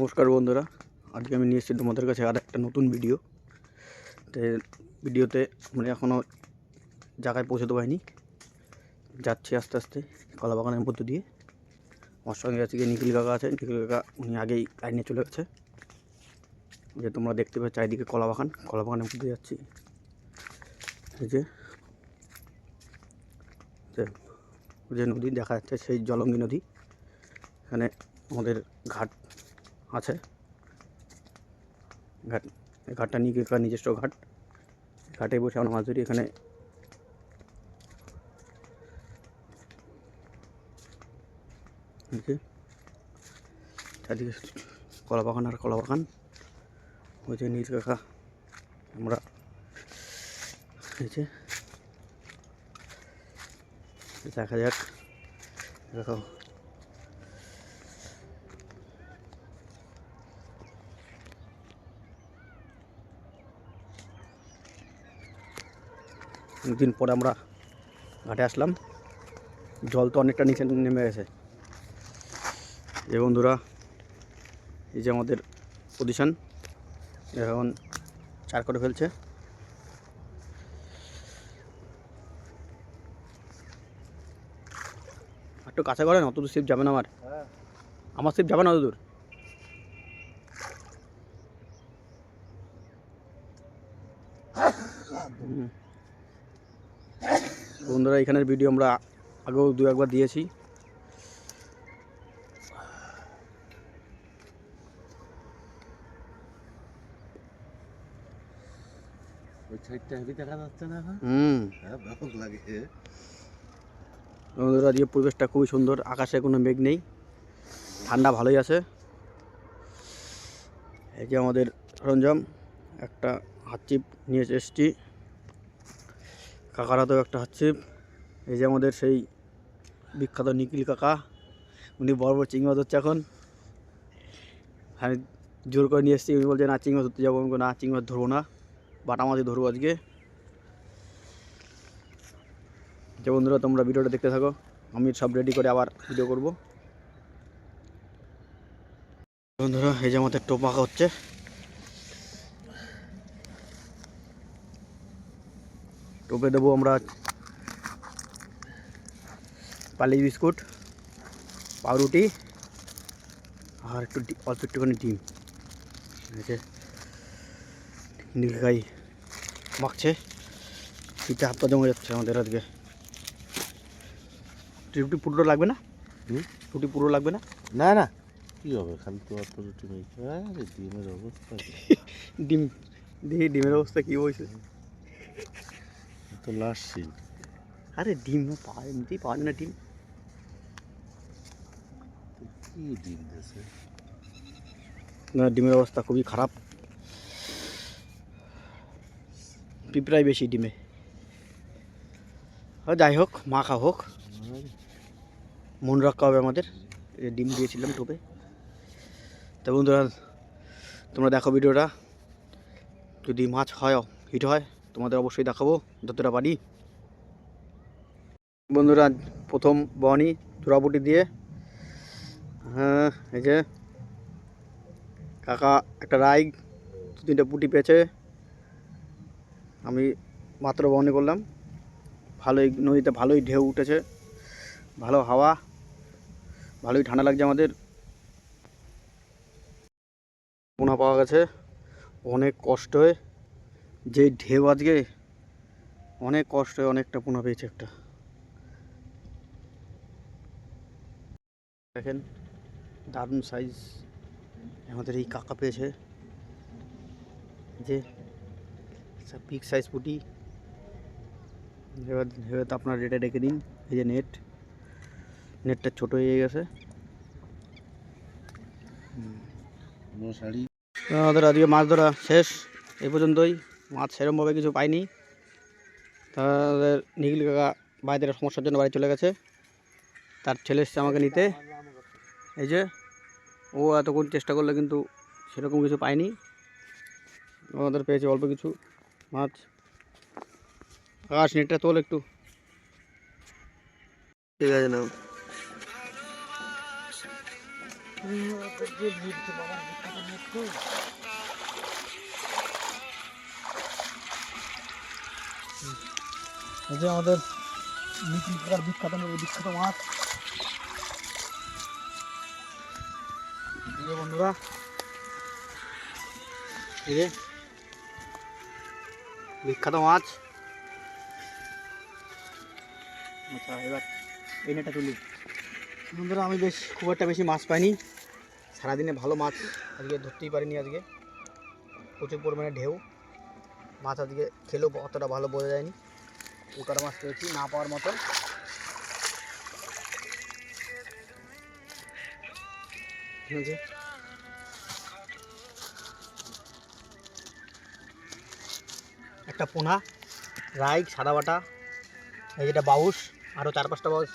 নমস্কার বন্ধুরা, আজকে আমি নিয়ে এসেছি তোমাদের কাছে আর একটা নতুন ভিডিও তো ভিডিওতে মানে এখনও জায়গায় পৌঁছতে পারিনি। যাচ্ছি আস্তে আস্তে কলা বাগানের মধ্য দিয়ে। আমার সঙ্গে আজকে নিখিল কাকা আছে। নিখিল কাকা উনি আগেই লাইনে চলে গেছে। যে তোমরা দেখতে পাচ্ছ চারিদিকে কলা বাগান। কলা বাগানের মধ্যে যাচ্ছি। এই যে যে যে নদী দেখা যাচ্ছে সেই জলঙ্গি নদী। এখানে আমাদের ঘাট আছে। ঘাট ঘাটটা নিয়ে নিজস্ব ঘাট। ঘাটে বসে আমরা মাছ ধরি এখানে। চারদিকে কলা বাগান আর কলা বাগান। ওই যে নীল কাকা আমরা দেখা যাক। দেখো। দিন পরে আমরা ঘাটে আসলাম। জল তো অনেকটা নিচে নেমে গেছে। যে বন্ধুরা এই যে আমাদের পজিশন এখন চার করে ফেলছে। একটু কাছে করেন অত দূর সিপ যাবে না আমার। আমার সিপ যাবে না অত দূর। বন্ধুরা এখানের ভিডিও আমরা আগেও দু একবার দিয়েছি। হ্যাঁ বন্ধুরা আজকে পরিবেশটা খুবই সুন্দর আকাশে কোনো মেঘ নেই ঠান্ডা ভালোই আছে। এই যে আমাদের সরঞ্জাম একটা হাতচিপ নিয়ে এসেছি। কাকার হাতেও একটা হচ্ছে। এই যে আমাদের সেই বিখ্যাত নিখিল কাকা, উনি বড় বড় চিংড়ি মাছ ধরছে এখন। আমি জোর করে নিয়ে এসেছি, উনি বলছে, না, চিংড়ি মাছ ধরতে যাব। আমি না, চিংড়ি মাছ ধরবো না, বাটা মাছই ধরবো আজকে। যে বন্ধুরা, তোমরা ভিডিওটা দেখতে থাকো। আমি সব রেডি করে আবার ভিডিও করব। বন্ধুরা, এই যে আমাদের টোপ আঁকা হচ্ছে। টোপে দেবো আমরা পালি বিস্কুট পাউরুটি আর একটু অল্প একটুখানি ডিম। এই যে নীলগাই মাখছে। শীতে হাত পা জমে যাচ্ছে আমাদের আজকে রুটি পুরো লাগবে না? রুটি পুরো লাগবে না? না না। কি হবে? খালি তো অত রুটি ডিমের অবস্থা ডিম দেখি ডিমের অবস্থা কী হয়েছে। তো লাস্ট সিন আরে ডিম পাওয়া এমনিতেই পাওয়া যায় না ডিম। কি ডিম দেশে না ডিমের অবস্থা খুবই খারাপ। পিঁপড়াই বেশি ডিমে। আর যাই হোক মাখা হোক। মন রাখা হবে আমাদের। ডিম দিয়েছিলাম টোপে। তা বন্ধুরা তোমরা দেখো ভিডিওটা। যদি মাছ হয় হিট হয় তোমাদের অবশ্যই দেখাবো যতটা পারি। বন্ধুরা, প্রথম বনি চূড়াপুটি দিয়ে হ্যাঁ এই যে কাকা একটা রাইগ দু তিনটে পুটি পেয়েছে। আমি মাত্র বহনি করলাম। ভালোই, নদীতে ভালোই ঢেউ উঠেছে। ভালো হাওয়া, ভালোই ঠান্ডা লাগছে আমাদের। পোনা পাওয়া গেছে। অনেক কষ্ট হয়ে যে ঢেউ আজকে অনেক কষ্ট হয়ে অনেকটা পোনা পেয়েছে একটা। দেখেন দারুণ সাইজ আমাদের এই কাকা পেয়েছে। যে বিগ সাইজ পুটি। এবার এবার তো আপনার রেটে রেখে দিন এই যে নেট নেটটা ছোট হয়ে গেছে। আমাদের আজকে মাছ ধরা শেষ এই পর্যন্তই। মাছ সেরকমভাবে কিছু পাইনি। তাদের নিখিল কাকা বাইরের সমস্যার জন্য বাড়ি চলে গেছে। তার ছেলে এসছে আমাকে নিতে। এই যে ও এতক্ষণ চেষ্টা করলে কিন্তু সেরকম কিছু পাইনি আমাদের পেয়েছে অল্প কিছু মাছ। আকাশ নেটটা তোল একটু। ঠিক আছে নাও। এই যে আমাদের নিখিল কাকার বিখ্যাত বিখ্যাত মাছ এই যে বন্ধুরা এই যে বিখ্যাত মাছ আচ্ছা এবার এই নেটা তুলি বন্ধুরা আমি বেশ খুব একটা বেশি মাছ পাইনি সারাদিনে ভালো মাছ আজকে ধরতেই পারিনি আজকে প্রচুর পরিমাণে ঢেউ মাছ আজকে খেলেও অতটা ভালো বোঝা যায়নি উকার মাছ পেয়েছি না পাওয়ার মতো ঠিক আছে একটা পোনা রাইক সাদা বাটা এই যেটা বাউস আরও চার পাঁচটা বাউস।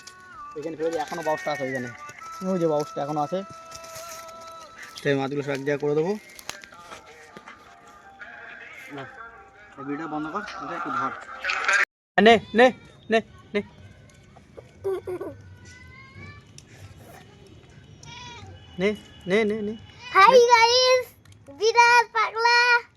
এখানে ফেলে এখনও বাউসটা আছে ওইখানে ওই যে বাউসটা এখনও আছে। সেই মাছগুলো সব এক জায়গায় করে দেবো। না, এই ভিডিওটা বন্ধ কর এটা একটু ধর। Ah, ne, ne, ne, ne. Ne, ne, ne, ne. Hi guys, Vidas Pakla.